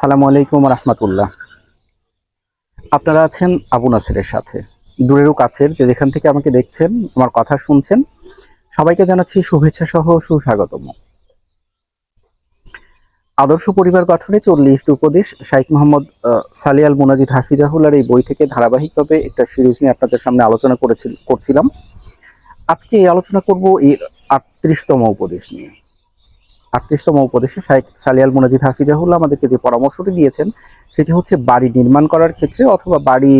সালামু আলাইকুম রহমতুল্লাহ। আপনারা আছেন আবু নাসিরের সাথে। দূরেরও কাছের যে যেখান থেকে আমাকে দেখছেন, আমার কথা শুনছেন, সবাইকে জানাচ্ছি শুভেচ্ছা সহ সুস্বাগতম। আদর্শ পরিবার গঠনে চল্লিশ উপদেশ শাইখ মোহাম্মদ সালিয়াল মুনাজিদ হাফিজাহুল্লার এই বই থেকে ধারাবাহিকভাবে একটা সিরিজ নিয়ে আপনাদের সামনে আলোচনা করেছিল, করছিলাম। আজকে এই আলোচনা করব এর আটত্রিশতম উপদেশ নিয়ে। আটত্রিশতম উপদেশে শাইখ সালিয়াল মুনাজিদ হাফিজাহুল্লাহ আমাদেরকে যে পরামর্শটি দিয়েছেন, সেটি হচ্ছে বাড়ি নির্মাণ করার ক্ষেত্রে অথবা বাড়ি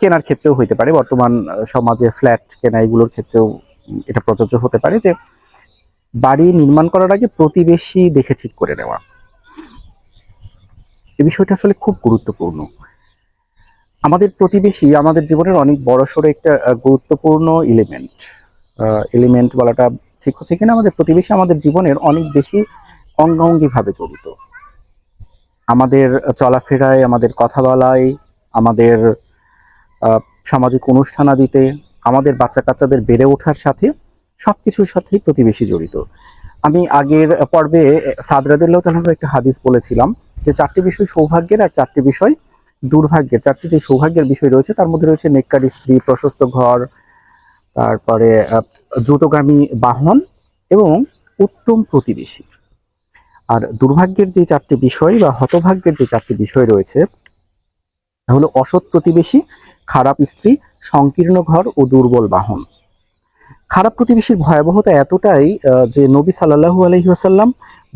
কেনার ক্ষেত্রেও হইতে পারে। বর্তমান সমাজে ফ্ল্যাট কেনা এগুলোর ক্ষেত্রেও এটা প্রযোজ্য হতে পারে যে বাড়ি নির্মাণ করার আগে প্রতিবেশী দেখে ঠিক করে নেওয়া। এ বিষয়টা আসলে খুব গুরুত্বপূর্ণ। আমাদের প্রতিবেশী আমাদের জীবনের অনেক বড়সড় একটা গুরুত্বপূর্ণ এলিমেন্ট এলিমেন্ট বলাটা ঠিক হচ্ছে কিনা আমাদের প্রতিবেশী আমাদের জীবনের অনেক বেশি অঙ্গাঙ্গিভাবে জড়িত। আমাদের চলাফেরায়, আমাদের কথা বলায়, আমাদের সামাজিক অনুষ্ঠানাদিতে আমাদের বাচ্চা কাচ্চাদের বেড়ে ওঠার সাথে সব কিছুর সাথেই প্রতিবেশী জড়িত। আমি আগের পর্বে সাদরাদুল্লাহ তালার একটা হাদিস বলেছিলাম যে চারটি বিষয় সৌভাগ্যের আর চারটি বিষয় দুর্ভাগ্যের। চারটি যে সৌভাগ্যের বিষয় রয়েছে, তার মধ্যে রয়েছে নেককার স্ত্রী, প্রশস্ত ঘর তারপরে দ্রুতগামী বাহন এবং উত্তম প্রতিবেশী। আর দুর্ভাগ্যের যে চারটি বিষয় বা হতভাগ্যের যে চারটি বিষয় রয়েছে হলো অসৎ প্রতিবেশী, খারাপ স্ত্রী, সংকীর্ণ ঘর ও দুর্বল বাহন। খারাপ প্রতিবেশীর ভয়াবহতা এতটাই যে নবী সাল্লাহু আলহিহাসাল্লাম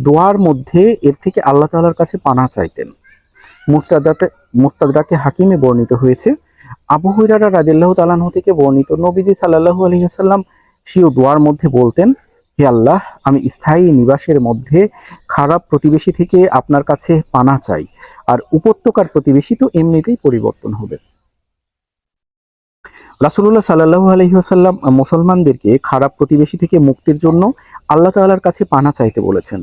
দোয়ার মধ্যে এর থেকে আল্লাহ তাআলার কাছে পানা চাইতেন। মুস্তাদাতে, মুস্তাদাকে হাকিমে বর্ণিত হয়েছে আবু হুরারা রাদিল্লাহ তালাহ থেকে বর্ণিত নবীজি সাল্লাহু আলহিহাসাল্লাম সিও দোয়ার মধ্যে বলতেন, হে আল্লাহ, আমি স্থায়ী নিবাসের মধ্যে খারাপ প্রতিবেশী থেকে আপনার কাছে পানা চাই, আর উপত্যকার প্রতিবেশী তো এমনিতেই পরিবর্তন হবে। রাসুল্লাহ সাল্লাহু আলহিহাসাল্লাম মুসলমানদেরকে খারাপ প্রতিবেশী থেকে মুক্তির জন্য আল্লাহ তাআলার কাছে পানা চাইতে বলেছেন।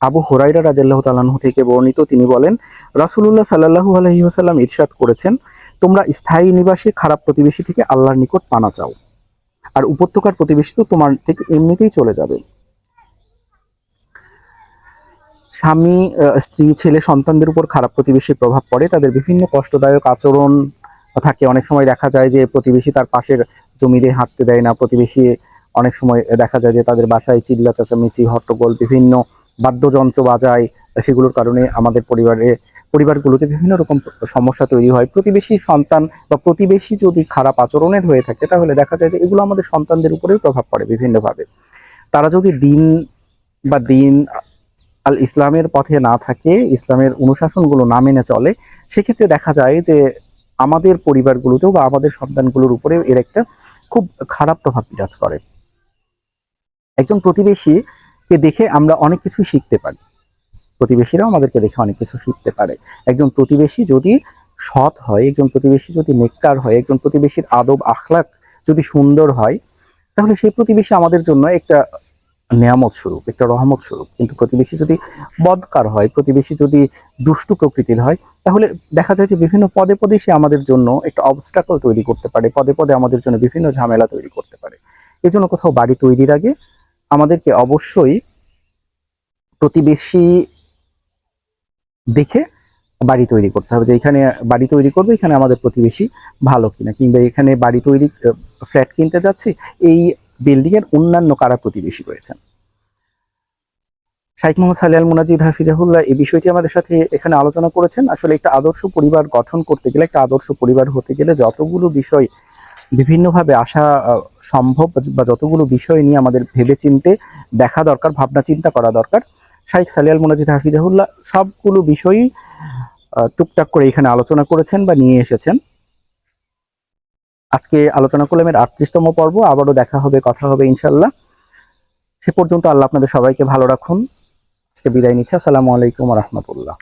আবু হোরাইরা রাদিল্লাহ তালাহু থেকে বর্ণিত তিনি বলেন রাসুল্লাহ সাল্লাহু আলহিহাসাল্লাম ইরশাদ করেছেন, তোমরা স্থায়ী নিবাসী, খারাপ প্রতিবেশী থেকে আল্লাহর নিকট পানা চাও, আর উপত্যকার প্রতিবেশী তো তোমার থেকে এমনিতেই চলে যাবে। স্বামী স্ত্রী, ছেলে, সন্তানদের উপর খারাপ প্রতিবেশীর প্রভাব পড়ে, তাদের বিভিন্ন কষ্টদায়ক আচরণ থাকে। অনেক সময় দেখা যায় যে প্রতিবেশী তার পাশের জমিতে হাঁটতে দেয় না। প্রতিবেশী অনেক সময় দেখা যায় যে তাদের বাসায় চিল্লা চেঁচামেচি হট্টগোল, বিভিন্ন বাদ্যযন্ত্র বাজায়, সেগুলোর কারণে আমাদের পরিবারে, পরিবারগুলোতে বিভিন্ন রকম সমস্যা তৈরি হয়। প্রতিবেশী সন্তান বা প্রতিবেশী যদি খারাপ আচরণের হয়ে থাকে, তাহলে দেখা যায় যে এগুলো আমাদের সন্তানদের উপরেও প্রভাব পড়ে বিভিন্নভাবে। তারা যদি দিন বা দিন আল ইসলামের পথে না থাকে, ইসলামের অনুশাসনগুলো না মেনে চলে, সেক্ষেত্রে দেখা যায় যে আমাদের পরিবারগুলোতেও বা আমাদের সন্তানগুলোর উপরেও এর একটা খুব খারাপ প্রভাব বিরাজ করে। একজন প্রতিবেশীকে দেখে আমরা অনেক কিছু শিখতে পারি। প্রতিবেশীরাও আমাদেরকে দেখে অনেক কিছু শিখতে পারে। একজন প্রতিবেশী যদি সৎ হয়, একজন প্রতিবেশী যদি নেককার হয়, একজন প্রতিবেশীর আদব আখলাক যদি সুন্দর হয়, তাহলে সেই প্রতিবেশী আমাদের জন্য একটা নিয়ামত স্বরূপ, একটা রহমত স্বরূপ। কিন্তু প্রতিবেশী যদি বদকার হয়, প্রতিবেশী যদি দুষ্টু প্রকৃতির হয়, তাহলে দেখা যায় যে বিভিন্ন পদে পদে সে আমাদের জন্য একটা অবস্টাকল তৈরি করতে পারে। পদে পদে আমাদের জন্য বিভিন্ন ঝামেলা তৈরি করতে পারে। এজন্য কোথাও বাড়ি তৈরির আগে আমাদেরকে অবশ্যই প্রতিবেশী দেখে বাড়ি তৈরি করতে হবে যে এখানে বাড়ি তৈরি করবে, এখানে আমাদের প্রতিবেশী ভালো কিনা, কিংবা এখানে বাড়ি তৈরি ফ্ল্যাট কিনতে যাচ্ছি, এই বিল্ডিংয়ের অন্যান্য কারা প্রতিবেশী রয়েছেন? শাইখ মোহাম্মদ সালিয়াল মুনাজিদ হাফিজাহুল্লাহ, এই বিষয়টি আমাদের সাথে এখানে আলোচনা করেছেন। আসলে একটা আদর্শ পরিবার গঠন করতে গেলে, একটা আদর্শ পরিবার হতে গেলে যতগুলো বিষয় বিভিন্নভাবে আসা সম্ভব বা যতগুলো বিষয় নিয়ে আমাদের ভেবে চিনতে দেখা দরকার, ভাবনা চিন্তা করা দরকার, শাইখ সালিয়াল মুনাজিদ হাফিজাহুল্লাহ সবগুলো বিষয়ই টুকটাক করে এখানে আলোচনা করেছেন বা নিয়ে এসেছেন। আজকে আলোচনা করলাম এর আটত্রিশতম পর্ব, আবারও দেখা হবে, কথা হবে ইনশাল্লাহ সে পর্যন্ত আল্লাহ আপনাদের সবাইকে ভালো রাখুন। আজকে বিদায় নিচ্ছি। আসসালামু আলাইকুম রহমতুল্লাহ।